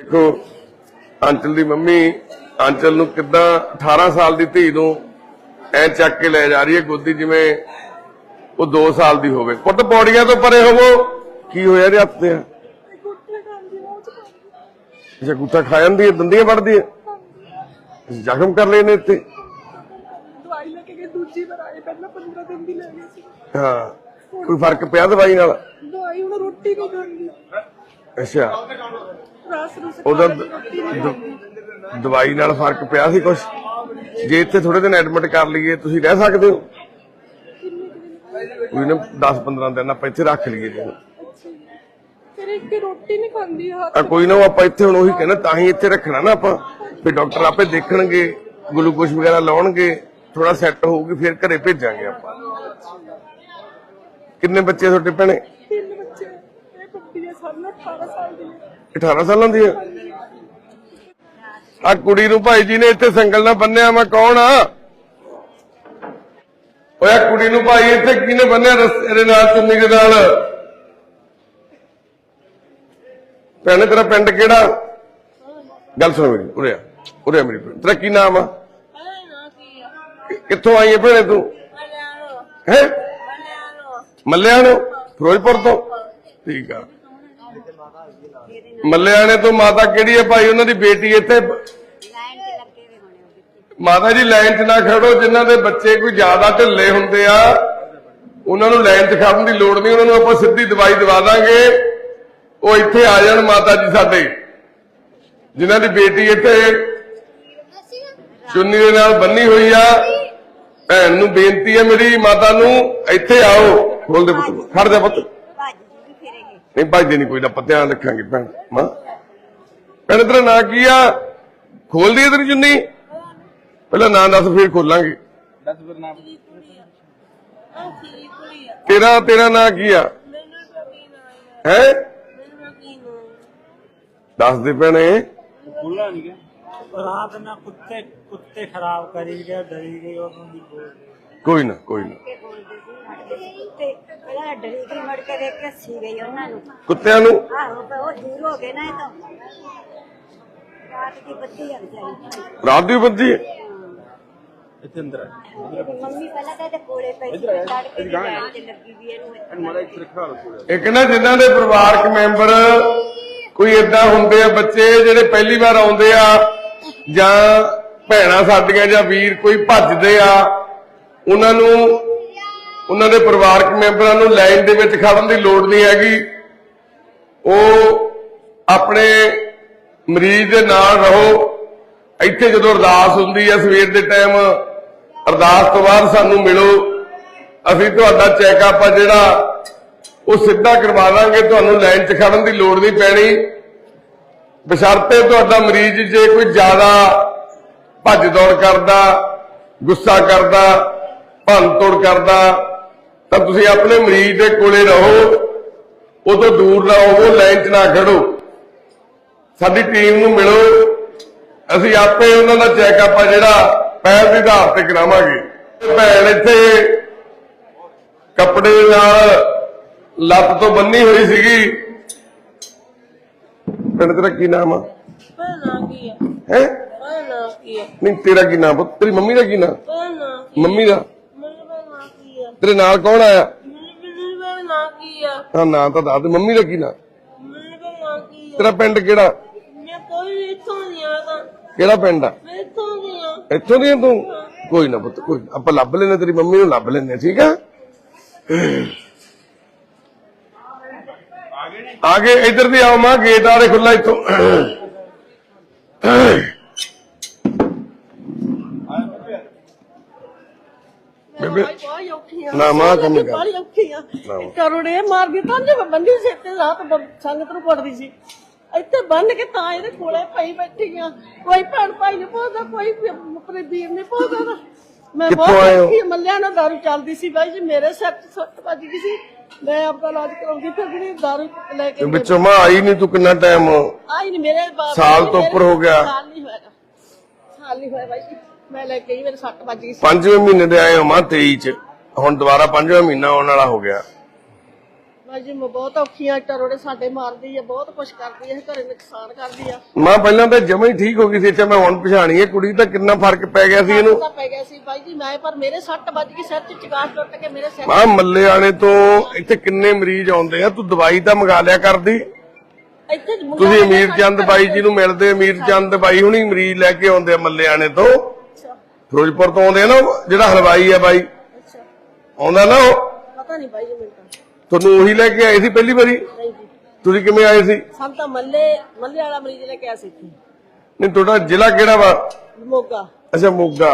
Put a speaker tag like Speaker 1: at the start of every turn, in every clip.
Speaker 1: ਦੇਖੋ ਅੰਚਲ ਦੀ ਮੰਮੀ ਅੰਚਲ ਨੂੰ ਕਿੱਦਾਂ 18 ਸਾਲ ਦੀ ਧੀ ਨੂੰ ਐ ਚੱਕ ਕੇ ਲੈ ਜਾ ਰਹੀ ਹੈ ਗੋਦੀ ਜਿਵੇਂ ਉਹ 2 ਸਾਲ ਦੀ ਹੋਵੇ। ਪੁੱਤ ਪੌੜੀਆਂ ਤੋਂ ਪਰੇ ਹੋਵੋ। ਕੀ ਹੋਇਆ ਇਹਦੇ ਹੱਥ ਤੇ? ਜੇ ਗੁੱਟਾ ਖਾ ਜਾਂਦੀ ਹੈ ਦੰਦੀਆਂ ਵੜਦੀ ਹੈ। ਜ਼ਖਮ ਕਰ ਲਏ ਨੇ ਇੱਥੇ।
Speaker 2: ਦਵਾਈ ਲੈ ਕੇ ਗਏ ਦੂਜੀ ਵਾਰ ਆਏ ਪਹਿਲਾਂ 15 ਦਿਨ ਦੀ ਲੈ ਗਏ ਸੀ।
Speaker 1: ਹਾਂ ਕੋਈ ਫ਼ਰਕ ਪਿਆ ਦਵਾਈ ਨਾਲ?
Speaker 2: ਦਵਾਈ ਹੁਣ ਰੋਟੀ ਨਹੀਂ ਖਾਂਦੀ।
Speaker 1: ਅੱਛਾ।
Speaker 2: ਰਸ ਰਸ
Speaker 1: ਉਹਦਾ ਦਵਾਈ ਨਾਲ ਫ਼ਰਕ ਪਿਆ ਸੀ ਕੁਝ ਜੇ ਇੱਥੇ ਥੋੜੇ ਦਿਨ ਐਡਮਿਟ ਕਰ ਲਈਏ ਤੁਸੀਂ ਰਹਿ ਸਕਦੇ ਹੋ? ਕੋਈ ਨਾ 10 15 ਦਿਨ ਆਪਾਂ ਇੱਥੇ ਰੱਖ ਲਈਏ ਜੀ।
Speaker 2: ਫਿਰ ਇੱਕ ਰੋਟੀ ਨਹੀਂ ਖਾਂਦੀ
Speaker 1: ਆ ਕੋਈ ਨਾ ਉਹ ਆਪਾਂ ਇੱਥੇ ਹੁਣ ਉਹੀ ਕਹਿੰਦਾ ਤਾਂ ਹੀ ਇੱਥੇ ਰੱਖਣਾ ਨਾ ਆਪਾਂ। ਫਿਰ ਡਾਕਟਰ ਆਪੇ ਦੇਖਣਗੇ ਗਲੂਕੋਜ਼ ਵਗੈਰਾ ਲਾਉਣਗੇ ਥੋੜਾ ਸੈੱਟ ਹੋਊਗੀ ਫਿਰ ਘਰੇ ਭੇਜਾਂਗੇ ਆਪਾਂ। ਕਿੰਨੇ ਬੱਚੇ ਤੁਹਾਡੇ ਭੈਣੇ?
Speaker 2: ਤਿੰਨ ਬੱਚੇ ਇਹ ਬੱਤੀ ਹੈ ਸਾਨੂੰ 18 ਸਾਲ ਦੀ ਹੈ।
Speaker 1: 18 ਸਾਲਾਂ ਦੀ ਆ ਕੁੜੀ ਨੂੰ ਭਾਈ ਜੀ ਨੇ ਇੱਥੇ ਸੰਗਲ ਨਾਲ ਬੰਨਿਆ ਮੈਂ ਕੌਣ ਆ? ਓਏ ਕੁੜੀ ਨੂੰ ਭਾਈ ਇੱਥੇ ਕਿਹਨੇ ਬੰਨਿਆ ਰਸਤੇ ਦੇ ਨਾਲ ਚੁੰਨੀ ਦੇ ਨਾਲ? ਭੈਣੇ ਤੇਰਾ ਪਿੰਡ ਕਿਹੜਾ? ਗੱਲ ਸੁਣ ਮੇਰੀ ਉਰੇ ਆ ਉਰੇ ਆ ਮੇਰੀ ਭੈਣ। ਤੇਰਾ ਕੀ ਨਾਮ ਆ? ਕਿੱਥੋਂ ਆਈ ਹੈ ਭੈਣੇ ਤੂੰ? ਹੈ? ਮੱਲਿਆਣੋ ਫਿਰੋਜ਼ਪੁਰ ਤੋਂ? ਠੀਕ ਆ। ਮੱਲਿਆਣੇ ਤੋਂ ਮਾਤਾ ਕਿਹੜੀ ਹੈ ਭਾਈ? ਉਹਨਾਂ ਦੀ ਬੇਟੀ ਇੱਥੇ ਮਾਤਾ ਜੀ ਲਾਈਨ 'ਚ ਨਾ ਖੜੋ ਜਿਨ੍ਹਾਂ ਦੇ ਬੱਚੇ ਕੋਈ ਜ਼ਿਆਦਾ ਢਿੱਲੇ ਹੁੰਦੇ ਆ ਉਹਨਾਂ ਨੂੰ ਲਾਈਨ 'ਚ ਖੜਨ ਦੀ ਲੋੜ ਨਹੀਂ ਉਹਨਾਂ ਨੂੰ ਆਪਾਂ ਸਿੱਧੀ ਦਵਾਈ ਦਵਾ ਦਾਂਗੇ। ਉਹ ਇੱਥੇ ਆ ਜਾਣ ਮਾਤਾ ਜੀ ਸਾਡੇ। ਜਿਨ੍ਹਾਂ ਦੀ ਬੇਟੀ ਇੱਥੇ ਚੁੰਨੀ ਦੇ ਨਾਲ ਬੰਨੀ ਹੋਈ ਆ। ਭੈਣ ਨੂੰ ਬੇਨਤੀ ਹੈ ਮੇਰੀ ਮਾਤਾ ਨੂੰ ਇੱਥੇ ਆਓ। ਖੋਲ ਦੇ ਪੁੱਤ ਖੜ ਜਾ ਪੁੱਤ। ਨਹੀਂ ਭੱਜਦੇ ਨਹੀਂ ਕੋਈ ਨਾ ਪਤਿਆਂ ਰੱਖਾਂਗੇ ਭੈਣ ਮਾਂ। ਭੈਣ ਤੇਰਾ ਨਾਂ ਕੀ ਆ? ਖੋਲ ਦੀ ਤੇਰੀ ਜੁੰਨੀ ਪਹਿਲਾਂ ਨਾਂ ਦੱਸ ਫਿਰ ਖੋਲਾਂਗੇ। ਦੱਸ ਫਿਰ ਨਾਮ ਤੇਰਾ ਤੇਰਾ ਨਾਂ ਕੀ ਆ? ਹੈ? ਦੱਸ ਦੇ ਭੈਣੇ।
Speaker 3: ਖੋਲਣਾ ਰਾਤ ਨਾ ਕੁੱਤੇ ਕੁੱਤੇ ਖਰਾਬ ਕਰੀ ਗਏ ਡਰੀ ਗਏ ਉਹ ਨੂੰ ਬੋਲ
Speaker 1: ਕੋਈ ਨਾ ਕੋਈ ਨਾ।
Speaker 4: ਤੇ ਪਹਿਲਾਂ ਡਰੀ ਗਈ ਮੜ ਕੇ ਦੇਖ ਕੇ ਸੀ ਗਈ ਉਹਨਾਂ ਨੂੰ।
Speaker 1: ਕੁੱਤਿਆਂ ਨੂੰ?
Speaker 4: ਆਹੋ ਪਰ ਉਹ ਦੂਰ ਹੋ ਗਏ ਨਾ ਇਹ ਤਾਂ। ਰਾਤ ਦੀ ਬੱਤੀ ਆ ਵਿਚਾਰੀ
Speaker 1: ਰਾਤ ਦੀ ਬੱਜੀ
Speaker 4: ਮੰਮੀ ਪਹਿਲਾਂ ਤਾਂ ਇਹਦੇ ਕੋਲੇ ਪਈ ਸੀ ਤੜਕੇ ਦੀ ਲਾਈਨ ਤੇ ਲੱਗੀ ਵੀ ਇਹਨੂੰ
Speaker 1: ਇੱਕ ਨਾ ਜਿਨ੍ਹਾਂ ਦੇ ਪਰਿਵਾਰਕ ਮੈਂਬਰ ਕੋਈ ਇਦਾਂ ਹੁੰਦੇ ਆ ਬੱਚੇ ਜਿਹੜੇ ਪਹਿਲੀ ਵਾਰ ਆਉਂਦੇ ਆ ਜਾਂ ਭੈਣਾਂ ਸਾਡੀਆਂ ਜਾਂ ਵੀਰ ਕੋਈ ਭੱਜਦੇ ਆ ਉਹਨਾਂ ਨੂੰ, ਉਹਨਾਂ ਦੇ ਪਰਿਵਾਰਕ ਮੈਂਬਰਾਂ ਨੂੰ ਲਾਈਨ ਦੇ ਵਿੱਚ ਖੜਨ ਦੀ ਲੋੜ ਨਹੀਂ ਹੈਗੀ। ਉਹ ਆਪਣੇ ਮਰੀਜ਼ ਦੇ ਨਾਲ ਰਹੋ। ਇੱਥੇ ਜਦੋਂ ਅਰਦਾਸ ਹੁੰਦੀ ਹੈ, ਸਵੇਰ ਦੇ ਟਾਈਮ ਅਰਦਾਸ ਤੋਂ ਬਾਅਦ ਸਾਨੂੰ ਮਿਲੋ। ਅਸੀਂ ਤੁਹਾਡਾ ਚੈੱਕਅਪ ਆ ਜਿਹੜਾ ਉਹ ਸਿੱਧਾ ਕਰਵਾ ਦਾਂਗੇ। ਤੁਹਾਨੂੰ ਲਾਈਨ 'ਚ ਖੜਨ ਦੀ ਲੋੜ ਨਹੀਂ ਪੈਣੀ। ਬਸ਼ਰਤੇ ਤੁਹਾਡਾ ਮਰੀਜ਼ ਜੇ ਕੋਈ ਜ਼ਿਆਦਾ ਭੱਜ ਦੌੜ ਕਰਦਾ, ਗੁੱਸਾ ਕਰਦਾ ਭੰਨ ਤੋੜ ਕਰਦਾ ਤਾਂ ਤੁਸੀਂ ਆਪਣੇ ਮਰੀਜ਼ ਦੇ ਕੋਲੇ ਰਹੋ ਉਹ ਤੋਂ ਦੂਰ ਨਾ ਹੋਵੋ ਲਾਈਨ 'ਚ ਨਾ ਖੜੋ। ਸਾਡੀ ਟੀਮ ਨੂੰ ਮਿਲੋ। ਅਸੀਂ ਆਪੇ ਉਹਨਾਂ ਦਾ ਚੈੱਕਅਪ ਆ ਜਿਹੜਾ ਪਹਿਲ ਦੇ ਆਧਾਰ ਤੇ ਕਰਾਵਾਂਗੇ। ਭੈਣ ਇੱਥੇ ਕੱਪੜੇ ਨਾਲ ਲੱਤ ਤੋਂ ਬੰਨੀ ਹੋਈ ਸੀਗੀ। ਪਿੰਡ ਤੇਰਾ ਕੀ ਨਾਮ ਆ?
Speaker 2: ਹੈ?
Speaker 1: ਨਹੀਂ ਤੇਰਾ ਕੀ ਨਾਮ? ਤੇਰੀ ਮੰਮੀ ਦਾ ਕੀ ਨਾਮ ਮੰਮੀ ਦਾ? ਤੇਰੇ ਨਾਲ ਕੌਣ ਆਇਆ?
Speaker 2: ਮੇਰੇ ਭੈਣਾ ਕੀ ਹੈ
Speaker 1: ਹਾਂ ਨਾਂ ਤਾਂ ਦੱਸ ਦੇ ਮੰਮੀ ਦਾ ਕੀ ਤੇਰਾ ਪਿੰਡ ਕਿਹੜਾ?
Speaker 2: ਮੈਂ ਕੋਈ ਇੱਥੋਂ ਨਹੀਂ
Speaker 1: ਕਿਹੜਾ ਪਿੰਡ ਆ?
Speaker 2: ਮੈਂ ਇੱਥੋਂ ਨਹੀਂ ਆ।
Speaker 1: ਇੱਥੋਂ ਦੀ ਆ ਤੂੰ? ਕੋਈ ਨਾ ਪੁੱਤ ਕੋਈ ਨਾ। ਆਪਾਂ ਲੱਭ ਲੈਨੇ ਤੇਰੀ ਮੰਮੀ ਨੂੰ ਲੱਭ ਲੈਨੇ ਠੀਕ ਆ? ਆਗੇ ਇਧਰ ਦੀ ਆਓ ਮਾਂ ਗੇਟ ਆਰੇ ਖੁੱਲਾ ਇੱਥੋਂ। ਬੇਬੇ
Speaker 2: ਬਹੁਤ ਔਖੀਆਂ
Speaker 1: ਨਾ ਮਾਂ ਕੰਮ ਕਰ
Speaker 2: ਬੜੀ ਔਖੀਆਂ
Speaker 1: ਨਾ।
Speaker 2: ਕਰੋੜੇ ਮਾਰਦੀ ਤਾਂ ਜੇ ਬੰਦੀ ਸੀ ਤੇ ਰਾਤ ਬ- ਸੰਗਤ ਨੂੰ ਪੜਦੀ ਸੀ ਇੱਥੇ ਬੰਨ ਕੇ ਤਾਂ ਇਹਦੇ ਕੋਲੇ ਪਈ ਬੈਠੀ ਆ ਕੋਈ ਭੈਣ ਭਾਈ ਨਹੀਂ ਪਹੁੰਚਦਾ ਕੋਈ ਵੀ ਆਪਣੇ ਵੀਰ ਨਹੀਂ ਪਹੁੰਚਦਾ ਨਾ। ਮੈਂ
Speaker 1: ਕਿੱਥੋਂ
Speaker 2: ਬਹੁਤ
Speaker 1: ਆਏ ਹੋ?
Speaker 2: ਔਖੀ ਮੱਲਿਆਂ ਨਾਲ ਦਾਰੂ ਚੱਲਦੀ ਸੀ ਬਾਈ ਜੀ ਮੇਰੇ ਸਿਰ 'ਚ ਸੱਟ ਵੱਜ ਗਈ ਸੀ ਮੈਂ ਆਪਦਾ ਇਲਾਜ ਕਰਾਉਂਦੀ ਫਿਰ ਜਿਹੜੀ ਦਾਰੂ ਲੈ ਕੇ
Speaker 1: ਤੇ ਵਿੱਚੋਂ ਮਾਂ ਆਈ ਨਹੀਂ ਤੂੰ ਕਿੰਨਾ ਟਾਈਮ
Speaker 2: ਆਈ ਨਹੀਂ ਮੇਰੇ
Speaker 1: ਸਾਲ ਤੋਂ ਉੱਪਰ ਹੋ ਗਿਆ।
Speaker 2: ਸਾਲ ਨਹੀਂ ਹੋਇਆ ਸਾਲ ਨਹੀਂ ਹੋਇਆ ਬਾਈ ਜੀ। ਮੈਂ ਲੈ ਕੇ ਆਈ ਮੇਰੇ ਸੱਟ ਵੱਜ ਗਈ ਸੀ।
Speaker 1: ਪੰਜਵੇਂ ਮਹੀਨੇ ਦੇ ਆਏ ਹੋ ਮਾਂ 23 ਚ। ਹੁਣ ਦੁਬਾਰਾ ਪੰਜਵਾਂ ਮਹੀਨਾ ਆਉਣ ਵਾਲਾ ਹੋ ਗਿਆ।
Speaker 2: ਮੈਂ ਬਹੁਤ ਔਖੀਆਂ ਟਰੋੜੇ ਸਾਡੇ ਮਾਰਦੀ ਆ ਬਹੁਤ ਕੁਛ ਕਰਦੀ ਆ ਘਰੇ ਨੁਕਸਾਨ ਕਰਦੀ ਆ।
Speaker 1: ਮਾਂ ਪਹਿਲਾਂ ਤਾਂ ਜਮਾ ਹੀ ਠੀਕ ਹੋ ਗਈ ਸੀ ਅੱਛਾ ਮੈਂ ਹੁਣ ਪਛਾਣੀ ਹੈ ਕੁੜੀ ਤਾਂ ਕਿੰਨਾ ਫ਼ਰਕ ਪੈ ਗਿਆ ਸੀ ਇਹਨੂੰ?
Speaker 2: ਤਾਂ ਪੈ ਗਿਆ ਸੀ ਬਾਈ ਜੀ ਮੈਂ ਪਰ ਮੇਰੇ ਸੱਟ ਵੱਜ ਗਈ ਸਿਰ 'ਚ ਚਗਾਸ ਟੁੱਟ ਕੇ ਮੇਰੇ ਸਿਰ
Speaker 1: ਮਾਂ ਮੱਲੇ ਵਾਲੇ ਤੋਂ ਇੱਥੇ ਕਿੰਨੇ ਮਰੀਜ਼ ਆਉਂਦੇ ਆ ਤੂੰ ਦਵਾਈ ਤਾਂ ਮੰਗਾ ਲਿਆ ਕਰਦੀ।
Speaker 2: ਇੱਥੇ ਮੁੰਡਾ
Speaker 1: ਤੁਸੀਂ
Speaker 2: ਮੇਰੇ
Speaker 1: ਅਮੀਰ ਚੰਦ ਬਾਈ ਜੀ ਨੂੰ। ਮਿਲਦੇ ਅਮੀਰ ਚੰਦ ਬਾਈ ਹੁਣੀ ਮਰੀਜ਼ ਲੈ ਕੇ ਆਉਂਦੇ ਆ ਮੱਲੇ ਆਣੇ ਤੋਂ। ਫਿਰੋਜ਼ਪੁਰ ਤੋਂ ਆਉਂਦੇ ਆ ਨਾ ਉਹ ਜਿਹੜਾ ਹਲਵਾਈ ਆ ਬਾਈ।
Speaker 2: ਅੱਛਾ।
Speaker 1: ਆਉਂਦਾ ਨਾ ਉਹ?
Speaker 2: ਪਤਾ ਨਹੀਂ ਬਾਈ ਜੀ ਮੈਨੂੰ ਤਾਂ।
Speaker 1: ਤੁਹਾਨੂੰ ਉਹੀ ਲੈ ਕੇ ਆਏ ਸੀ ਪਹਿਲੀ ਵਾਰੀ?
Speaker 2: ਨਹੀਂ ਜੀ।
Speaker 1: ਤੁਸੀਂ ਕਿਵੇਂ ਆਏ ਸੀ?
Speaker 2: ਸਾਨੂੰ ਤਾਂ ਮੱਲੇ ਮੱਲੇ ਵਾਲਾ ਮਰੀਜ਼ ਲੈ ਕੇ ਆਇਆ ਸੀ ਇੱਥੇ।
Speaker 1: ਨਹੀਂ ਤੁਹਾਡਾ ਜ਼ਿਲ੍ਹਾ ਕਿਹੜਾ ਵਾ?
Speaker 2: ਮੋਗਾ।
Speaker 1: ਅੱਛਾ ਮੋਗਾ।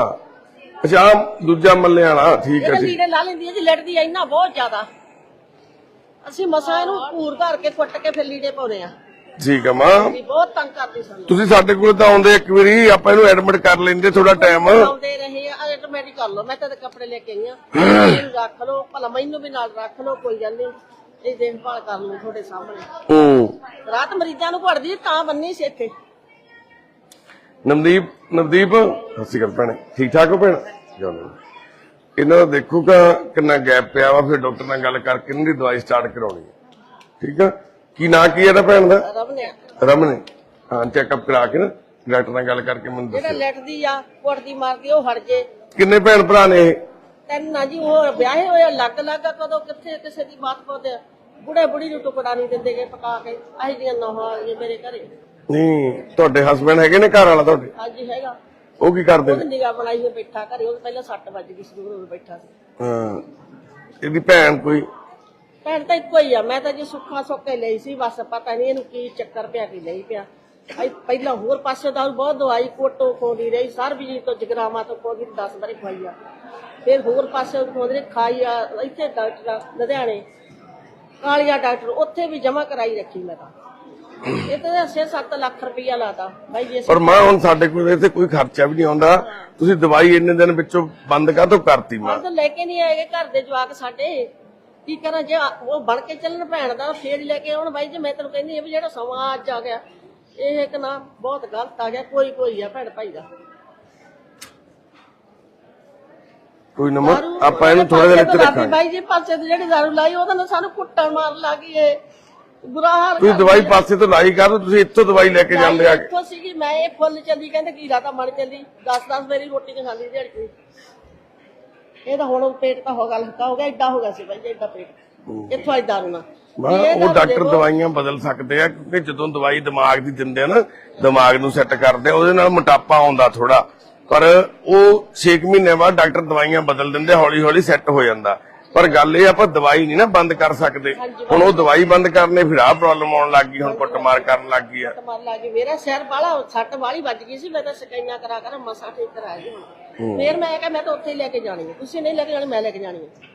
Speaker 1: ਅੱਛਾ ਆਹ ਦੂਜਾ ਮੱਲੇ ਵਾਲਾ ਠੀਕ ਹੈ
Speaker 2: ਇਹਦੇ
Speaker 1: ਠੀਕ।
Speaker 2: ਲੀੜੇ ਲਾ ਲੈਂਦੀ ਹੈ ਜੀ ਲੜਦੀ ਐ ਇੰਨਾ ਬਹੁਤ ਜ਼ਿਆਦਾ। ਅਸੀਂ ਮਸਾਂ ਇਹਨੂੰ ਘੂਰ ਘਰ ਕੇ ਕੁੱਟ ਕੇ ਫਿਰ ਲੀੜੇ ਪਾਉਨੇ ਆ।
Speaker 1: ਠੀਕ ਆ ਮਾਂ।
Speaker 2: ਜੀ ਬਹੁਤ ਤੰਗ ਕਰਦੀ ਸਾਨੂੰ।
Speaker 1: ਤੁਸੀਂ ਸਾਡੇ ਕੋਲ ਤਾਂ ਆਉਂਦੇ ਇੱਕ ਵਾਰੀ ਆਪਾਂ ਇਹਨੂੰ ਐਡਮਿਟ ਕਰ ਲੈਂਦੇ ਥੋੜਾ ਟਾਈਮ
Speaker 2: ਆਉਂਦੇ ਰਹੇ ਆ ਆਟੋਮੈਟਿਕ ਕਰ ਲਓ ਮੈਂ ਤਾਂ ਕੱਪੜੇ ਲੈ ਕੇ ਆਈ ਆ। ਇਹਨੂੰ ਰੱਖ ਲਓ ਭਲਾ ਮੈਨੂੰ ਵੀ ਨਾਲ ਰੱਖ ਲਓ ਕੋਈ ਗੱਲ ਨਹੀਂ। ਇਹ ਦੇਖਭਾਲ ਕਰ ਲਓ ਤੁਹਾਡੇ ਸਾਹਮਣੇ।
Speaker 1: ਹੂੰ।
Speaker 2: ਰਾਤ ਮਰੀਜ਼ਾਂ ਨੂੰ ਘੜਦੀ ਤਾਂ ਬੰਨੀ ਸੀ ਇੱਥੇ।
Speaker 1: ਨਵਦੀਪ ਨਵਦੀਪ ਸਤਿ ਸ਼੍ਰੀ ਅਕਾਲ ਭੈਣੇ। ਠੀਕ ਠਾਕ ਹੋ ਭੈਣ? ਚਲੋ। ਇਹਨਾਂ ਦਾ ਦੇਖੂਗਾ ਕਿੰਨਾ ਗੈਪ ਪਿਆ ਵਾ ਫਿਰ ਡਾਕਟਰ ਨਾਲ ਗੱਲ ਕਰਕੇ ਇਹਨਾਂ ਦੀ ਦਵਾਈ ਸਟਾਰਟ ਕਰਾਉਣੀ ਹੈ। ਠੀਕ ਆ? ਕੀ ਨਾਂ ਕੀ ਹੈ ਇਹਦਾ ਭੈਣ ਦਾ?
Speaker 2: ਰਬ ਨੇ
Speaker 1: ਰਮਨ ਹਾਂ। ਚੈੱਕਅਪ ਕਰਾ ਕੇ ਨਾ ਡਾਕਟਰ ਨਾਲ ਗੱਲ ਕਰਕੇ ਮੈਨੂੰ
Speaker 2: ਜਿਹੜਾ
Speaker 1: ਦੱਸੋ
Speaker 2: ਲੈਟਦੀ ਆ ਕੁੱਟਦੀ ਮਾਰਦੀ ਉਹ ਹਟ ਜੇ।
Speaker 1: ਕਿੰਨੇ ਭੈਣ ਭਰਾ ਨੇ ਇਹ?
Speaker 2: ਤੈਨੂੰ ਨਾ ਜੀ ਉਹ ਵਿਆਹੇ ਹੋਏ ਲੱਗ ਲੱਗ ਕਦੋਂ ਕਿੱਥੇ ਕਿਸੇ ਦੀ ਬਾਤ ਪਾਉਂਦੇ ਬੁੜੇ ਬੁੜੀ ਨੂੰ ਟੁਕੜਾ ਨਹੀਂ ਦਿੰਦੇ ਗੇ ਪਕਾ ਕੇ। ਆਹੀ ਦੀਆਂ ਨੋਹਾਂ ਇਹ ਮੇਰੇ ਘਰੇ।
Speaker 1: ਨਹੀਂ ਤੁਹਾਡੇ ਹਸਬੰਡ ਹੈਗੇ ਨੇ ਘਰ ਵਾਲਾ ਤੁਹਾਡੇ?
Speaker 2: ਹਾਂਜੀ ਹੈਗਾ।
Speaker 1: ਉਹ ਕੀ ਕਰਦੇ
Speaker 2: ਉਹ
Speaker 1: ਨੇ?
Speaker 2: ਨਿਗਾਹ ਬਣਾਈ ਹੋਈ ਬੈਠਾ ਘਰੇ ਉਹ ਪਹਿਲਾਂ 6 ਵੱਜ ਗਈ ਸੀ ਜਦੋਂ ਉਹ ਬੈਠਾ ਸੀ।
Speaker 1: ਹਾਂ ਇਹਦੀ ਭੈਣ ਕੋਈ
Speaker 2: ਭੈਣ ਤਾਂ ਇੱਕੋ ਹੀ ਆ ਮੈਂ ਤਾਂ ਜੀ ਸੁੱਖਾ ਸੁੱਕੇ ਲਈ ਸੀ ਬਸ ਪਤਾ ਨਹੀਂ ਇਹਨੂੰ ਕੀ ਚੱਕਰ ਪਿਆ ਕੀ ਨਹੀਂ ਪਿਆ। ਅਈ ਪਹਿਲਾਂ ਹੋਰ ਪਾਸੇ ਦਾ ਬਹੁਤ ਦਵਾਈ ਕੋਟੋ ਖੋਦੀ ਰਹੀ ਸਰਬਜੀ ਤੋਂ ਜਗਰਾਮਾ ਤੋਂ ਖੋਦੀ 10 ਵਾਰੀ ਖਵਾਈ ਆ। ਫਿਰ ਹੋਰ ਪਾਸੇ ਖੋਦੀ ਖਾਈ ਆ ਇੱਥੇ ਡਾਕਟਰ ਲੁਧਿਆਣੇ। ਕਾਲੀਆ ਡਾਕਟਰ ਉੱਥੇ ਵੀ ਜਮਾ ਕਰਾਈ ਰੱਖੀ ਮੈਂ ਤਾਂ। ਇਹ ਤਾਂ 6-7 ਲੱਖ ਰੁਪਈਆ ਲਾਤਾ। ਬਾਈ ਜੀ
Speaker 1: ਪਰ ਮਾਂ ਹੁਣ ਸਾਡੇ ਕੋਲ ਇੱਥੇ ਕੋਈ ਖਰਚਾ ਵੀ ਨਹੀਂ ਆਉਂਦਾ। ਤੁਸੀਂ ਦਵਾਈ ਇੰਨੇ ਦਿਨ ਵਿੱਚੋਂ ਬੰਦ ਕਾਹਤੋਂ ਕਰਤੀ ਮਾਂ?
Speaker 2: ਤਾਂ ਲੈ ਕੇ ਨਹੀਂ ਆਏਗੇ ਘਰ ਦੇ ਜਵਾਕ ਸਾਡੇ। ਕੀ ਕਰਾਂ ਜੇ ਉਹ ਬਣ ਕੇ ਚੱਲਣ ਭੈਣ ਦਾ ਫੇਰ ਹੀ ਲੈ ਕੇ ਆਉਣ ਬਾਈ ਜੀ ਮੈਂ ਤੈਨੂੰ ਕਹਿੰਦੀ ਆ ਵੀ ਜਿਹੜਾ ਸਮਾਂ ਅੱਜ ਆ ਗਿਆ ਇਹ ਇੱਕ ਨਾ ਬਹੁਤ ਗਲਤ ਆ ਗਿਆ ਕੋਈ ਕੋਈ ਆ ਭੈਣ ਭਾਈ ਦਾ।
Speaker 1: ਕੋਈ ਨਾ ਮਾਂ ਆਪਾਂ ਇਹਨੂੰ ਥੋੜੇ ਦਿਨ ਇੱਥੇ ਰੱਖਾਂਗੇ।
Speaker 2: ਬਾਈ ਜੀ ਪਾਸੇ ਤੇ ਜਿਹੜੀ ਦਾਰੂ ਲਾਈ ਉਹਦਾ ਨਾਲ ਸਾਨੂੰ ਕੁੱਟਣ ਮਾਰ ਲੱਗੀ ਏ। ਬੁਰਾ ਹਾਲ
Speaker 1: ਤੁਸੀਂ ਦਵਾਈ ਪਾਸੇ ਤੋਂ ਲਾਈ ਕਰ ਤੁਸੀਂ ਇੱਥੋਂ ਦਵਾਈ ਲੈ ਕੇ ਜਾਂਦੇ ਆ।
Speaker 2: ਇੱਥੋਂ ਸੀਗੀ ਮੈਂ ਇਹ ਫੁੱਲ ਚੱਲੀ ਕਹਿੰਦੇ ਕੀ ਰਾਤਾ ਮਣ ਚੱਲੀ 10 10 ਮੇਰੀ ਰੋਟੀ ਖਾਂਦੀ ਦਿਹਾੜੀ ਦੀ ਇਹ ਤਾਂ ਹੁਣ ਪੇਟ ਤਾਂ ਹੋ ਗਿਆ ਹਲਕਾ ਹੋ ਗਿਆ ਏਡਾ ਹੋ ਗਿਆ ਸੀ ਬਾਈ ਏਡਾ ਪੇਟ। ਇੱਥੋਂ
Speaker 1: ਮਾਂ
Speaker 2: ਵੀ ਇਹ
Speaker 1: ਉਹ ਡਾਕਟਰ ਦਵਾਈਆਂ ਬਦਲ ਸਕਦੇ ਆ ਕਿਉਂਕਿ ਜਦੋਂ ਦਵਾਈ ਦਿਮਾਗ ਦੀ ਦਿੰਦੇ ਆ ਨਾ ਦਿਮਾਗ ਨੂੰ ਸੈੱਟ ਕਰਦੇ ਆ ਉਹਦੇ ਨਾਲ ਮੋਟਾਪਾ ਆਉਂਦਾ ਥੋੜਾ ਪਰ ਉਹ 6 ਮਹੀਨੇ ਬਾਅਦ ਡਾਕਟਰ ਦਵਾਈਆਂ ਬਦਲ ਦਿੰਦੇ ਹੌਲੀ ਹੌਲੀ ਸੈੱਟ ਹੋ ਜਾਂਦਾ। ਪਰ ਗੱਲ ਇਹ ਆਪਾਂ ਦਵਾਈ ਨਹੀਂ ਨਾ ਬੰਦ ਕਰ ਸਕਦੇ। ਹੁਣ ਉਹ ਦਵਾਈ ਬੰਦ ਕਰਨੇ ਫਿਰ ਆਹ ਪ੍ਰੋਬਲਮ ਆਉਣ ਲੱਗ ਗਈ ਹੁਣ ਕੁੱਟਮਾਰ ਕਰਨ ਲੱਗ ਗਈ ਆ।
Speaker 2: ਮਾਰ ਲੱਗੀ ਮੇਰਾ ਸਿਰ ਬਾਲਾ ਸੱਟ ਵਾਲੀ ਵੱਜ ਗਈ ਸੀ ਮੈਂ ਤਾਂ ਸਕੈਨਾ ਕਰਾ ਕਰ ਮਸਾ ਠੀਕ ਕਰਾ ਜੀ ਹੁਣ। ਫੇਰ ਮੈਂ ਕਿਹਾ ਮੈਂ ਤਾਂ ਉੱਥੇ ਹੀ ਲੈ ਕੇ ਜਾਣੀ ਹੈ ਤੁਸੀਂ ਨਹੀਂ ਲੈ ਕੇ ਜਾਣੀ ਮੈਂ ਲੈ ਕੇ ਜਾਣੀ ਹੈ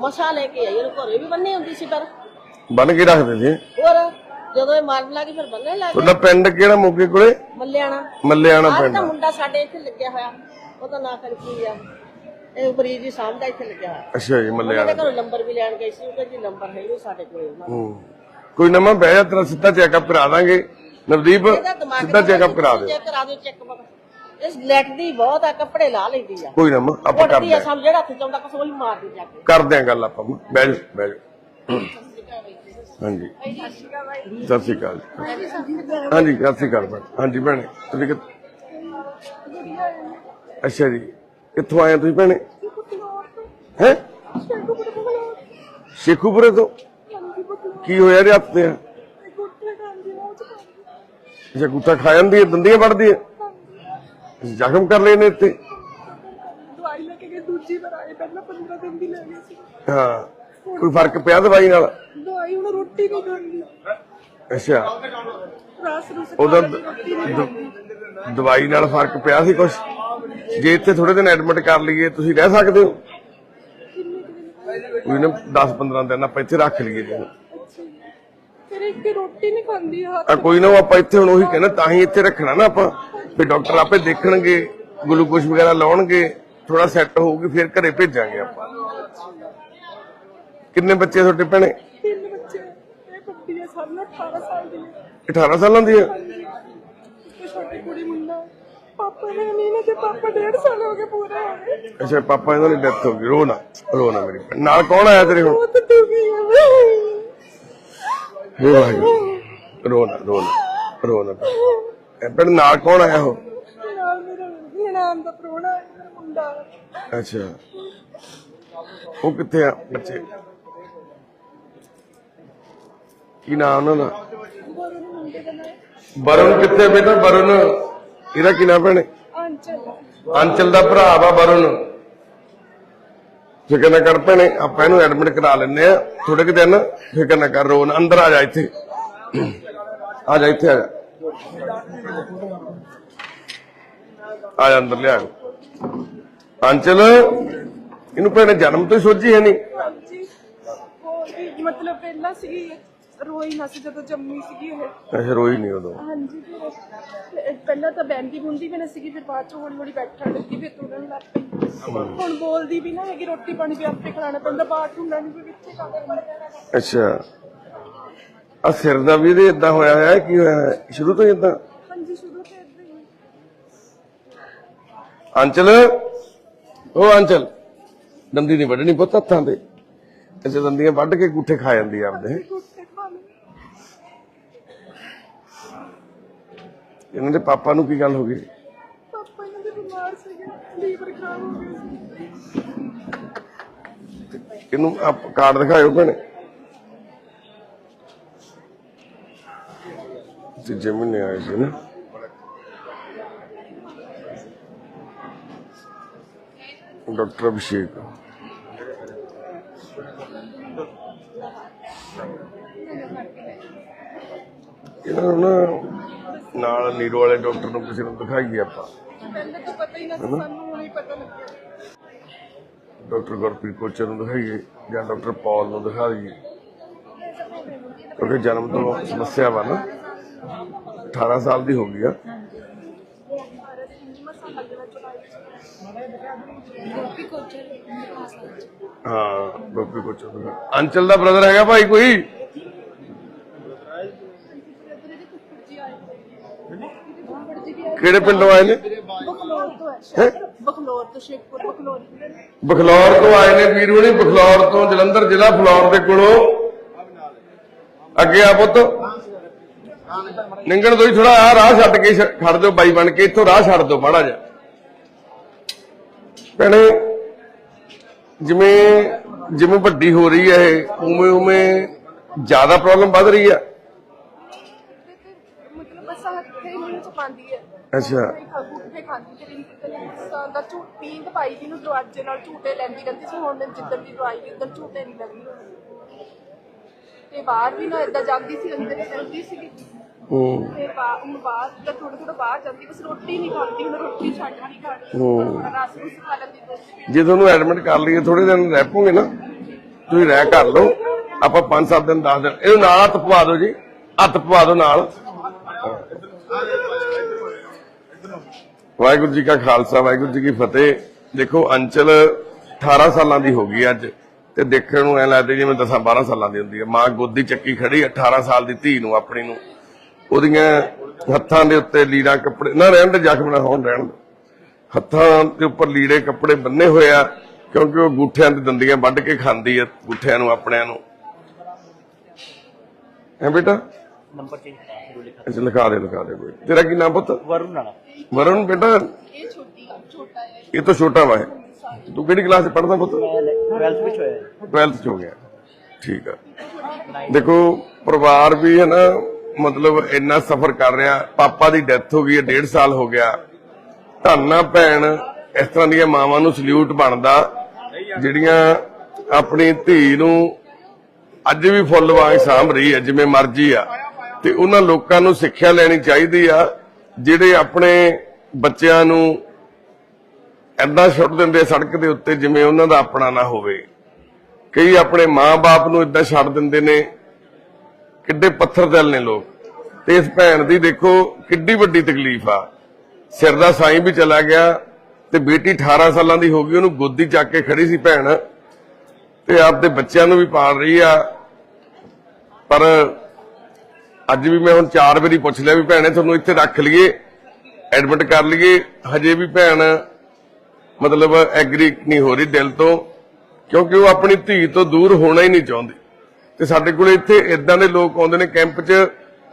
Speaker 2: ਮਸਾ ਲੈ ਕੇ ਆਈ ਇਹਨੂੰ ਘਰੇ ਵੀ ਬੰਨੇ ਹੁੰਦੀ ਸੀ ਪਰ।
Speaker 1: ਬੰਨ ਕੇ ਰੱਖਦੇ ਸੀ।
Speaker 2: ਹੋਰ ਜਦੋਂ ਇਹ ਮਾਰਨ ਲੱਗੀ ਫਿਰ ਬੰਨੇ ਲੱਗ
Speaker 1: ਤੁਹਾਡਾ ਪਿੰਡ ਕਿਹੜਾ ਮੋਗੇ ਕੋਲੇ?
Speaker 2: ਮੱਲਿਆਣਾ।
Speaker 1: ਮੱਲਿਆਣਾ ਪਿੰਡ
Speaker 2: ਤਾਂ ਮੁੰਡਾ ਸਾਡੇ ਇੱਥੇ ਲੱਗਿਆ ਹੋਇਆ ਉਹਦਾ ਨਾਂ ਕਰ ਕੀ ਆ? ਇਹ ਮਰੀਜ਼ ਹੀ ਸਾਹਮਣੇ ਇੱਥੇ ਲੱਗਿਆ ਹੋਇਆ।
Speaker 1: ਅੱਛਾ ਜੀ ਮੱਲਿਆਣਾ
Speaker 2: ਉਹਦੇ ਘਰੋਂ ਨੰਬਰ ਵੀ ਲੈਣ ਗਈ ਸੀ ਉਹ ਕਹਿੰਦੀ ਨੰਬਰ ਹੈ ਨਹੀਂ ਸਾਡੇ ਕੋਲ ਉਹਨਾਂ ਦਾ।
Speaker 1: ਹੂੰ। ਕੋਈ ਨਾ ਮੈਂ ਬਹਿ ਜਾ ਤੇਰਾ ਸਿੱਧਾ ਚੈੱਕਅਪ ਕਰਾ ਦਾਂਗੇ। ਨਵਦੀਪ
Speaker 2: ਇਹਦਾ ਦਿਮਾਗ
Speaker 1: ਸਿੱਧਾ ਚੈੱਕਅਪ ਕਰਾ ਦੇ।
Speaker 2: ਚੈੱਕ ਕਰਾ ਦਿਓ ਚੈੱਕ ਇਸ ਲੈਟ ਦੀ ਬਹੁਤ ਆ ਕੱਪੜੇ ਲਾ ਲੈਂਦੀ ਆ।
Speaker 1: ਕੋਈ ਨਾ ਮਾਂ ਆਪਾਂ ਕਰਦੇ
Speaker 2: ਆ
Speaker 1: ਆਂ।
Speaker 2: ਸਭ ਜਿਹੜਾ ਹੱਥ ਚਾਉਂਦਾ ਕੁਛ ਉਹੀ ਮਾਰਦੀ ਜਾ ਕੇ
Speaker 1: ਕਰਦੇ ਆਂ ਗੱਲ ਆਪਾਂ। ਬਹਿ ਜਾ ਬਹਿ ਜਾ। ਹਾਂਜੀ। ਸਤਿ ਸ਼੍ਰੀ ਅਕਾਲ ਹਾਂਜੀ ਸਤਿ ਸ਼੍ਰੀ ਅਕਾਲ। ਭੈਣ ਹਾਂਜੀ ਭੈਣੇ ਤੁਸੀਂ ਕਿ ਅੱਛਾ ਜੀ। ਕਿੱਥੋਂ ਆਏ ਹੋ ਤੁਸੀਂ ਭੈਣੇ? ਹੈ? ਸ਼ੇਖੂਪੁਰੇ ਤੋਂ? ਕੀ ਹੋਇਆ ਰੇ ਹੱਥ ਤੇ? ਅੱਛਾ ਗੁੱਟਾ ਖਾ ਜਾਂਦੀ ਹੈ ਦੰਦੀਆਂ ਵੱਢਦੀ ਹੈ? ਜ਼ਖਮ ਕਰ ਲਏ ਨੇ ਇੱਥੇ?
Speaker 5: ਦਵਾਈ ਲੈ ਕੇ ਗਏ ਦੂਜੀ ਵਾਰ ਆਏ ਪਹਿਲਾਂ 15 ਦਿਨ ਦੀ ਲੈ ਗਏ ਸੀ।
Speaker 1: ਹਾਂ ਕੋਈ ਫ਼ਰਕ ਪਿਆ ਦਵਾਈ ਨਾਲ?
Speaker 5: ਦਵਾਈ ਹੁਣ ਰੋਟੀ ਨਹੀਂ ਖਾਂਦੀ।
Speaker 1: ਅੱਛਾ।
Speaker 5: ਰਸ ਰੁਸ
Speaker 1: ਉਹਦਾ ਦਵਾਈ ਨਾਲ ਫ਼ਰਕ ਪਿਆ ਸੀ ਕੁਝ ਜੇ ਇੱਥੇ ਥੋੜੇ ਦਿਨ ਐਡਮਿਟ ਕਰ ਲਈਏ ਤੁਸੀਂ ਰਹਿ ਸਕਦੇ ਹੋ? ਕੋਈ ਨਾ 10 15 ਦਿਨ ਆਪਾਂ ਇੱਥੇ ਰੱਖ ਲਈਏ ਜੀ।
Speaker 5: ਫਿਰ ਇੱਕ ਰੋਟੀ ਨਹੀਂ ਖਾਂਦੀ ਹੱਥ
Speaker 1: ਆ ਕੋਈ ਨਾ ਉਹ ਆਪਾਂ ਇੱਥੇ ਹੁਣ ਉਹੀ ਕਹਿੰਦਾ ਤਾਂ ਹੀ ਇੱਥੇ ਰੱਖਣਾ ਨਾ ਆਪਾਂ। ਵੀ ਡਾਕਟਰ ਆਪੇ ਦੇਖਣਗੇ ਗਲੂਕੋਜ਼ ਵਗੈਰਾ ਲਾਉਣਗੇ ਥੋੜਾ ਸੈੱਟ ਹੋਊਗੀ ਫਿਰ ਘਰੇ ਭੇਜਾਂਗੇ ਆਪਾਂ। ਕਿੰਨੇ ਬੱਚੇ ਤੁਹਾਡੇ ਭੈਣੇ?
Speaker 5: ਤਿੰਨ ਬੱਚੇ ਇਹ ਵੱਡੀ ਹੈ ਸਾਨੂੰ 18 ਸਾਲ ਦੀ ਹੈ
Speaker 1: 18 ਸਾਲਾਂ ਦੀ ਆ?
Speaker 5: ਪਾਪਾ ਨੇ ਨਹੀਂ ਨਾ ਤੇ ਪਾਪਾ 1.5 ਸਾਲ ਹੋ ਗਏ ਪੂਰੇ ਹੋ ਗਏ
Speaker 1: ਅੱਛਾ ਪਾਪਾ ਇਹਨਾਂ ਦੀ ਡੈਥ ਹੋ ਗਈ। ਰੋ ਨਾ ਰੋ ਨਾ ਮੇਰੀ ਭੈਣ। ਨਾਲ ਕੌਣ ਆਇਆ ਤੇਰੇ ਹੁਣ
Speaker 5: ਬਹੁਤ ਦੁਖੀ ਹੈ
Speaker 1: ਵਾਹਿਗੁਰੂ ਇਹ ਨਾਲ ਕੌਣ ਆਇਆ ਹੋ
Speaker 5: ਨਾਲ ਮੇਰਾ ਦਾ ਮੁੰਡਾ।
Speaker 1: ਅੱਛਾ। ਉਹ ਕਿੱਥੇ ਆ? ਬੱਚੇ? ਕੀ ਨਾਮ ਉਹਨਾਂ ਦਾ?
Speaker 5: ਬਰਨ ਮੁੰਡੇ ਦਾ ਨਾਮ।
Speaker 1: ਵਰੁਣ ਕਿੱਥੇ ਬੇਟਾ? ਵਰੁਣ। ਇਹਦਾ ਕੀ ਨਾਮ ਭੈਣੇ? ਅੰਚਲ ਦਾ ਭਰਾ ਵਾ ਵਰੁਣ। ਫਿਕਰ ਨਾ ਕਰ ਭੈਣੇ, ਆਪਾਂ ਇਹਨੂੰ ਐਡਮਿਟ ਕਰਾ ਲੈਨੇ ਆ ਥੋੜੇ ਕਿ ਦਿਨ ਫਿਕਰ ਨਾ ਕਰ, ਰੋਣ, ਅੰਦਰ ਆ ਜਾ ਇੱਥੇ। ਆ ਜਾ, ਇੱਥੇ ਆ ਜਾ। ਆ ਜਾ, ਅੰਦਰ ਲਿਆ। ਅੰਚਲ, ਇਹਨੂੰ ਭੈਣੇ ਜਨਮ ਤੋਂ ਹੀ ਸੋਝੀ ਹੈ ਨਹੀਂ
Speaker 5: ਮਤਲਬ ਪਹਿਲਾਂ ਸੀ ਰੋਈ ਨਾ ਸੀ ਜਦੋਂ ਜੰਮੀ ਸੀਗੀ ਇਹ।
Speaker 1: ਅੱਛਾ ਰੋਈ ਨਹੀਂ ਉਦੋਂ।
Speaker 5: ਹਾਂਜੀ ਫਿਰ ਪਹਿਲਾਂ ਤਾਂ ਬੈਂਦੀ ਬੁੰਦੀ ਵੀ ਨਾ ਸੀਗੀ ਫਿਰ ਬਾਅਦ ਚ ਹੌਲੀ ਹੌਲੀ ਬੈਠਣ ਲੱਗੀ ਫਿਰ ਤੁਰਨ ਲੱਗ ਪਈ। ਹੁਣ ਬੋਲਦੀ ਵੀ ਨਾ ਹੈਗੀ ਰੋਟੀ ਪਾਣੀ ਵੀ ਆਪੇ ਖਿਲਾਣਾ ਪੈਂਦਾ ਬਾਥਰੂਮ ਲੈਣੀ ਵੀ ਵਿੱਚੇ ਕਰ
Speaker 1: ਅੱਛਾ। ਆ ਸਿਰ ਦਾ ਵੀ ਇਹਦੇ ਇਦਾਂ ਹੋਇਆ ਹੋਇਆ ਕੀ ਹੋਇਆ ਹੈ ਸ਼ੁਰੂ ਤੋਂ ਹੀ ਇਦਾਂ
Speaker 5: ਹਾਂਜੀ ਸ਼ੁਰੂ ਤੋਂ ਏਦਾਂ ਹੀ।
Speaker 1: ਅੰਚਲ? ਉਹ ਅੰਚਲ। ਦੰਦੀ ਨਹੀਂ ਵੱਢਣੀ ਪੁੱਤ ਹੱਥਾਂ ਤੇ। ਅੱਛਾ ਦੰਦੀਆਂ ਵੱਢ ਕੇ ਗੁੱਠੇ ਖਾ ਜਾਂਦੀ ਆ ਆਪਦੇ
Speaker 5: ਖਾ ਲਏ
Speaker 1: ਇਹਨਾਂ ਦੇ ਪਾਪਾ ਨੂੰ ਕੀ ਗੱਲ ਹੋ ਗਈ?
Speaker 5: ਪਾਪਾ ਇਹਨਾਂ ਦੇ ਬਿਮਾਰ ਸੀਗੇ ਲੀਵਰ ਖਰਾਬ ਹੋ ਗਿਆ ਸੀ।
Speaker 1: ਇਹਨੂੰ ਆਪ ਕਾਰਡ ਦਿਖਾਇਓ ਭੈਣੇ। ਤੀਜੇ ਮਹੀਨੇ ਆਏ ਸੀ ਨਾ। ਡਾਕਟਰ ਅਭਿਸ਼ੇਕ। ਇਹਨਾਂ ਨੂੰ ਨਾ ਨਾਲ ਨੀਰੋ ਵਾਲੇ ਡਾਕਟਰ ਨੂੰ ਕਿਸੇ ਨੂੰ ਦਿਖਾਈਏ ਆਪਾਂ।
Speaker 5: ਪਹਿਲਾਂ ਤਾਂ ਪਤਾ ਹੀ ਨਾ ਸੀ ਸਾਨੂੰ ਹੁਣ ਹੀ ਪਤਾ ਲੱਗਿਆ।
Speaker 1: ਡਾਕਟਰ ਗੁਰਪ੍ਰੀਤ ਕੋਚਰ ਨੂੰ ਦਿਖਾਈਏ ਜਾਂ ਡਾਕਟਰ ਪੌਲ ਨੂੰ ਦਿਖਾ ਦਈਏ ਕਿਉਂਕਿ ਜਨਮ ਤੋਂ ਸਮੱਸਿਆ ਵਾ ਨਾ। 18 ਸਾਲ ਦੀ ਹੋ ਗਈ ਆ। ਹਾਂ ਗੋਪੀ ਕੋਚਰ ਨੂੰ ਅੰਚਲ ਦਾ ਬ੍ਰਦਰ ਹੈਗਾ ਭਾਈ ਕੋਈ? ਕਿਹੜੇ ਪਿੰਡੋਂ ਆਏ ਨੇ?
Speaker 5: ਬਖਲੌਰ ਤੋਂ ਹੈ
Speaker 1: ਹੈਂ?
Speaker 5: ਬਖਲੌਰ ਤੋਂ ਸ਼ੇਖਪੁਰ ਬਖਲੌਰ
Speaker 1: ਬਖਲੌਰ ਤੋਂ ਆਏ ਨੇ ਵੀਰ ਹੁਣੀ ਬਖਲੌਰ ਤੋਂ ਜਲੰਧਰ ਜ਼ਿਲ੍ਹਾ ਫਲੌਰ ਦੇ ਕੋਲੋਂ। ਅੱਗੇ ਆ ਪੁੱਤ। ਨਿੰਗਣ ਤੋਂ ਹੀ ਥੋੜਾ ਆ ਰਾਹ ਛੱਡ ਕੇ ਖੜ ਦਿਓ ਬਾਈ ਬਣ ਕੇ ਇੱਥੋਂ ਰਾਹ ਛੱਡ ਦਿਓ ਮਾੜਾ ਜਿਹਾ। ਭੈਣੇ ਜਿਵੇਂ ਜਿਵੇਂ ਵੱਡੀ ਹੋ ਰਹੀ ਹੈ ਇਹ ਉਵੇਂ ਉਵੇਂ ਜ਼ਿਆਦਾ ਪ੍ਰੋਬਲਮ ਵੱਧ ਰਹੀ ਆ
Speaker 5: ਮਤਲਬ ਬਸ ਹੱਥੇ ਹੀ ਮੂੰਹ ਚ ਪਾਉਂਦੀ ਹੈ
Speaker 1: ਅੱਛਾ।
Speaker 5: ਗੁੱਟੇ ਖਾਂਦੀ ਤੇ ਰਿੰਕ ਸਾਲ ਦਾ ਝੂਟ ਪੀਂਦ ਪਾਈ ਦੀ ਨੂੰ ਦਰਵਾਜ਼ੇ ਨਾਲ ਝੂਟੇ ਲੈਂਦੀ ਰਹਿੰਦੀ ਸੀ ਹੁਣ ਜਿੱਦਣ ਦੀ ਦਵਾਈ ਉਦੋਂ ਝੂਟੇ ਨਹੀਂ ਲੱਗਦੀ ਤੇ ਬਾਹਰ ਵੀ ਨਾ ਏਦਾਂ ਜਾਂਦੀ ਸੀ ਅੰਦਰ ਹੀ ਰਹਿੰਦੀ ਸੀ
Speaker 1: ਹੂੰ
Speaker 5: ਤੇ ਬਾ- ਹੁਣ ਬਾਹਰ ਜਦ ਥੋੜਾ ਥੋੜਾ ਬਾਹਰ ਜਾਂਦੀ ਬਸ ਰੋਟੀ ਨਹੀਂ ਖਾਂਦੀ ਹੁਣ ਰੋਟੀ ਛੱਡ ਨਹੀਂ ਖਾਣੀ।
Speaker 1: ਹੂੰ।
Speaker 5: ਰਸ ਰੁਸ ਖਾ ਲੈਂਦੀ ਦੁੱਧ ਵੀ
Speaker 1: ਜੇ ਤੁਹਾਨੂੰ ਐਡਮਿਟ ਕਰ ਲਈਏ ਥੋੜੇ ਦਿਨ ਰਹਿ ਪੋਗੇ ਨਾ। ਤੁਸੀਂ ਰਹਿ ਕਰ ਲਓ। ਆਪਾਂ 5-7 ਦਿਨ 10 ਦਿਨ। ਇਹਨੂੰ ਨਾਲ ਹੱਥ ਪਵਾ ਦਿਓ ਜੀ। ਹੱਥ ਪਵਾ ਦਿਓ ਨਾਲ। ਵਾਹਿਗੁਰੂ ਜੀ ਕਾ ਖਾਲਸਾ ਵਾਹਿਗੁਰੂ ਜੀ ਕੀ ਫਤਿਹ। ਦੇਖੋ ਅੰਚਲ 18 ਸਾਲਾਂ ਦੀ ਹੋ ਗਈ ਅੱਜ। ਤੇ ਦੇਖਣ ਨੂੰ ਐ ਲੱਗਦਾ ਜਿਵੇਂ 10-12 ਸਾਲਾਂ ਦੀ ਹੁੰਦੀ ਹੈ। ਮਾਂ ਗੋਦੀ ਚੱਕੀ ਖੜੀ 18 ਸਾਲ ਦੀ ਧੀ ਨੂੰ ਆਪਣੀ ਨੂੰ। ਉਹਦੀਆਂ ਹੱਥਾਂ ਦੇ ਉੱਤੇ ਲੀੜਾ ਕੱਪੜੇ ਨਾ ਰਹਿਣ ਦੇ ਜ਼ਖਮ ਨਾ ਹੋਣ ਰਹਿਣ। ਹੱਥਾਂ ਦੇ ਉੱਪਰ ਲੀੜੇ ਕੱਪੜੇ ਬੰਨੇ ਹੋਏ ਆ ਕਿਉਂਕਿ ਉਹ ਗੂਠਿਆਂ ਦੀ ਦੰਦੀਆਂ ਵੱਢ ਕੇ ਖਾਂਦੀ ਆ ਗੂਠਿਆਂ ਨੂੰ ਆਪਣਿਆਂ ਨੂੰ। ਹੈ ਬੇਟਾ?
Speaker 3: ਨੰਬਰ ਚੇਂਜ
Speaker 1: ਅੱਛਾ ਲਿਖਾ ਦੇ ਲਿਖਾ ਦੇ ਕੋਈ। ਤੇਰਾ ਕੀ ਨਾਮ ਪੁੱਤ?
Speaker 3: ਵਰੁਣ ਨਾਲ
Speaker 1: ਵਰੁਣ ਬੇਟਾ
Speaker 5: ਇਹ ਛੋਟੀ ਛੋਟਾ ਹੈ।
Speaker 1: ਇਹ ਤਾਂ ਛੋਟਾ ਵਾ। ਤੂੰ ਕਿਹੜੀ ਕਲਾਸ 'ਚ ਪੜ੍ਹਦਾ ਪੁੱਤ?
Speaker 3: 12th ਵਿੱਚ ਹੋਇਆ
Speaker 1: 12th 'ਚ ਹੋ ਗਿਆ। ਠੀਕ ਆ। ਦੇਖੋ ਪਰਿਵਾਰ ਵੀ ਹੈ ਨਾ ਮਤਲਬ ਇੰਨਾ ਸਫਰ ਕਰ ਰਿਹਾ। ਪਾਪਾ ਦੀ ਡੈਥ ਹੋ ਗਈ ਹੈ 1.5 ਸਾਲ ਹੋ ਗਿਆ। ਧੰਨਾ ਭੈਣ ਇਸ ਤਰ੍ਹਾਂ ਦੀਆਂ ਮਾਵਾਂ ਨੂੰ ਸਲੂਟ ਬਣਦਾ। ਜਿਹੜੀਆਂ ਆਪਣੀ ਧੀ ਨੂੰ ਅੱਜ ਵੀ ਫੁੱਲ ਵਾਂਗ ਸਾਂਭ ਰਹੀ ਹੈ ਜਿਵੇਂ ਮਰਜ਼ੀ ਆ। ਤੇ ਉਹਨਾਂ ਲੋਕਾਂ ਨੂੰ ਸਿੱਖਿਆ ਲੈਣੀ ਚਾਹੀਦੀ ਆ। ਜਿਹੜੇ ਆਪਣੇ ਬੱਚਿਆਂ ਨੂੰ ਐਦਾਂ ਛੱਡ ਦਿੰਦੇ ਸੜਕ ਦੇ ਉੱਤੇ ਜਿਵੇਂ ਉਹਨਾਂ ਦਾ ਆਪਣਾ ਨਾ ਹੋਵੇ। ਕਈ ਆਪਣੇ ਮਾਂ-ਬਾਪ ਨੂੰ ਇਦਾਂ ਛੱਡ ਦਿੰਦੇ ਨੇ, ਕਿੱਡੇ ਪੱਥਰ ਦਿਲ ਨੇ ਲੋਕ। ਤੇ ਇਸ ਭੈਣ ਦੀ ਦੇਖੋ ਕਿੱਡੀ ਵੱਡੀ ਤਕਲੀਫ ਆ। ਸਿਰ ਦਾ ਸਾਈਂ ਵੀ ਚਲਾ ਗਿਆ ਤੇ ਬੇਟੀ 18 ਸਾਲਾਂ ਦੀ ਹੋ ਗਈ, ਉਹਨੂੰ ਗੋਦੀ ਚੱਕ ਕੇ ਖੜੀ ਸੀ ਭੈਣ। ਤੇ ਆਪਦੇ ਬੱਚਿਆਂ ਨੂੰ ਵੀ ਪਾਲ ਰਹੀ ਆ। ਪਰ ਅੱਜ ਵੀ ਮੈਂ ਹੁਣ ਚਾਰ ਵਾਰੀ ਪੁੱਛ ਲਿਆ ਵੀ ਭੈਣੇ, ਤੁਹਾਨੂੰ ਇੱਥੇ ਰੱਖ ਲਈਏ ਐਡਮਿਟ ਕਰ ਲਈਏ, ਹਜੇ ਵੀ ਭੈਣ ਮਤਲਬ ਐਗਰੀ ਨਹੀਂ ਹੋ ਰਹੀ ਦਿਲ ਤੋਂ, ਕਿਉਂਕਿ ਉਹ ਆਪਣੀ ਧੀ ਤੋਂ ਦੂਰ ਹੋਣਾ ਹੀ ਨਹੀਂ ਚਾਹੁੰਦੀ। ਤੇ ਸਾਡੇ ਕੋਲ ਇੱਥੇ ਇਦਾਂ ਦੇ ਲੋਕ ਆਉਂਦੇ ਨੇ ਕੈਂਪ 'ਚ,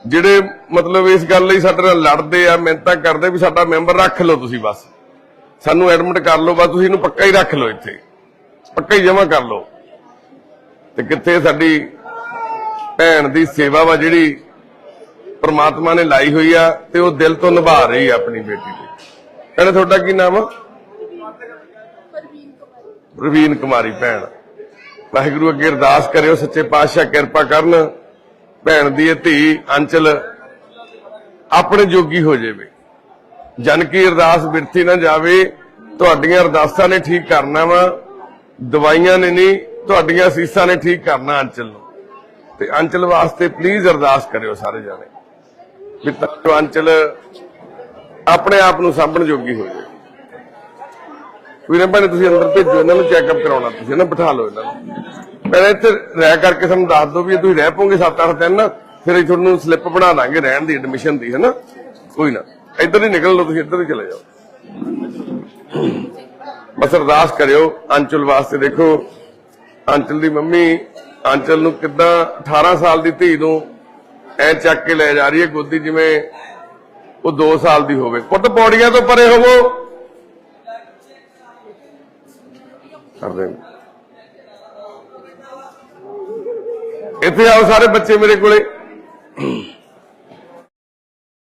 Speaker 1: ਜਿਹੜੇ ਮਤਲਬ ਇਸ ਗੱਲ ਲਈ ਸਾਡੇ ਨਾਲ ਲੜਦੇ ਆ ਮਿਹਨਤਾਂ ਕਰਦੇ ਵੀ ਸਾਡਾ ਮੈਂਬਰ ਰੱਖ ਲਓ ਤੁਸੀਂ ਬਸ। ਸਾਨੂੰ ਐਡਮਿਟ ਕਰ ਲਓ, ਬਸ ਤੁਸੀਂ ਇਹਨੂੰ ਪੱਕਾ ਹੀ ਰੱਖ ਲਓ ਇੱਥੇ। ਪੱਕਾ ਹੀ ਜਮਾ ਕਰ ਲਓ। ਤੇ ਕਿੱਥੇ ਸਾਡੀ ਭੈਣ ਦੀ ਸੇਵਾ ਵਾ ਜਿਹੜੀ ਪ੍ਰਮਾਤਮਾ ਨੇ ਲਾਈ ਹੋਈ ਆ ਤੇ ਉਹ ਦਿਲ ਤੋਂ ਨਿਭਾ ਰਹੀ ਆ ਆਪਣੀ ਬੇਟੀ ਦੀ। ਕਹਿੰਦੇ ਤੁਹਾਡਾ ਕੀ ਨਾਮ ਆ?
Speaker 5: ਪ੍ਰਵੀਨ ਕੁਮਾਰੀ
Speaker 1: ਭੈਣ। ਵਾਹਿਗੁਰੂ ਅੱਗੇ ਅਰਦਾਸ ਕਰਿਓ, ਸੱਚੇ ਪਾਤਸ਼ਾਹ ਕਿਰਪਾ ਕਰਨ, ਭੈਣ ਦੀ ਇਹ ਧੀ ਅੰਚਲ ਆਪਣੇ ਜੋਗੀ ਹੋ ਜਾਵੇ। ਜਨ ਕੀ ਅਰਦਾਸ ਬਿਰਥੀ ਨਾ ਜਾਵੇ, ਤੁਹਾਡੀਆਂ ਅਰਦਾਸਾਂ ਨੇ ਠੀਕ ਕਰਨਾ ਵਾ, ਦਵਾਈਆਂ ਨੇ ਨਹੀਂ, ਤੁਹਾਡੀਆਂ ਅਸੀਸਾਂ ਨੇ ਠੀਕ ਕਰਨਾ ਅੰਚਲ ਨੂੰ। ਤੇ ਅੰਚਲ ਵਾਸਤੇ ਪਲੀਜ਼ ਅਰਦਾਸ ਕਰਿਓ ਸਾਰੇ ਜਾਣੇ। ਵੀ ਤਾਂ ਜੋ ਅੰਚਲ ਆਪਣੇ ਆਪ ਨੂੰ ਸਾਂਭਣ ਜੋਗੀ ਹੋ ਜਾਵੇ ਕੋਈ ਨਾ ਤੁਸੀਂ ਅੰਦਰ ਭੇਜੋ, ਇਹਨਾਂ ਨੂੰ ਚੈੱਕਅਪ ਕਰਾਉਣਾ ਤੁਸੀਂ ਨਾ ਬਿਠਾ ਲਓ ਇਹਨਾਂ ਨੂੰ। ਪਹਿਲਾਂ ਇੱਥੇ ਰਹਿ ਕਰਕੇ ਸਾਨੂੰ ਦੱਸ ਦਿਓ ਵੀ ਤੁਸੀਂ ਰਹਿ ਪੋਗੇ 7-8 ਦਿਨ ਨਾ ਫਿਰ ਅਸੀਂ ਤੁਹਾਨੂੰ ਸਲਿੱਪ ਬਣਾ ਦਾਂਗੇ ਰਹਿਣ ਦੀ ਐਡਮਿਸ਼ਨ ਦੀ, ਹੈਨਾ? ਕੋਈ ਨਾ। ਇੱਧਰ ਹੀ ਨਿਕਲ ਲਓ ਤੁਸੀਂ, ਇੱਧਰ ਹੀ ਚਲੇ ਜਾਓ। ਬਸ ਅਰਦਾਸ ਕਰਿਓ, ਅੰਚਲ ਵਾਸਤੇ ਦੇਖੋ। ਅੰਚਲ ਦੀ ਮੰਮੀ, ਅੰਚਲ ਨੂੰ ਕਿੱਦਾਂ 18 ਸਾਲ ਦੀ ਧੀ ਨੂੰ ਐ ਚੱਕ ਕੇ ਲੈ ਜਾ ਰਹੀ ਹੈ ਗੋਦੀ ਜਿਵੇਂ ਉਹ 2 ਸਾਲ ਦੀ ਹੋਵੇ। ਪੁੱਤ ਪੌੜੀਆਂ ਤੋਂ ਪਰੇ ਹੋਵੋ। ਕਰਦੇ ਇੱਥੇ ਆਓ ਸਾਰੇ ਬੱਚੇ ਮੇਰੇ ਕੋਲੇ।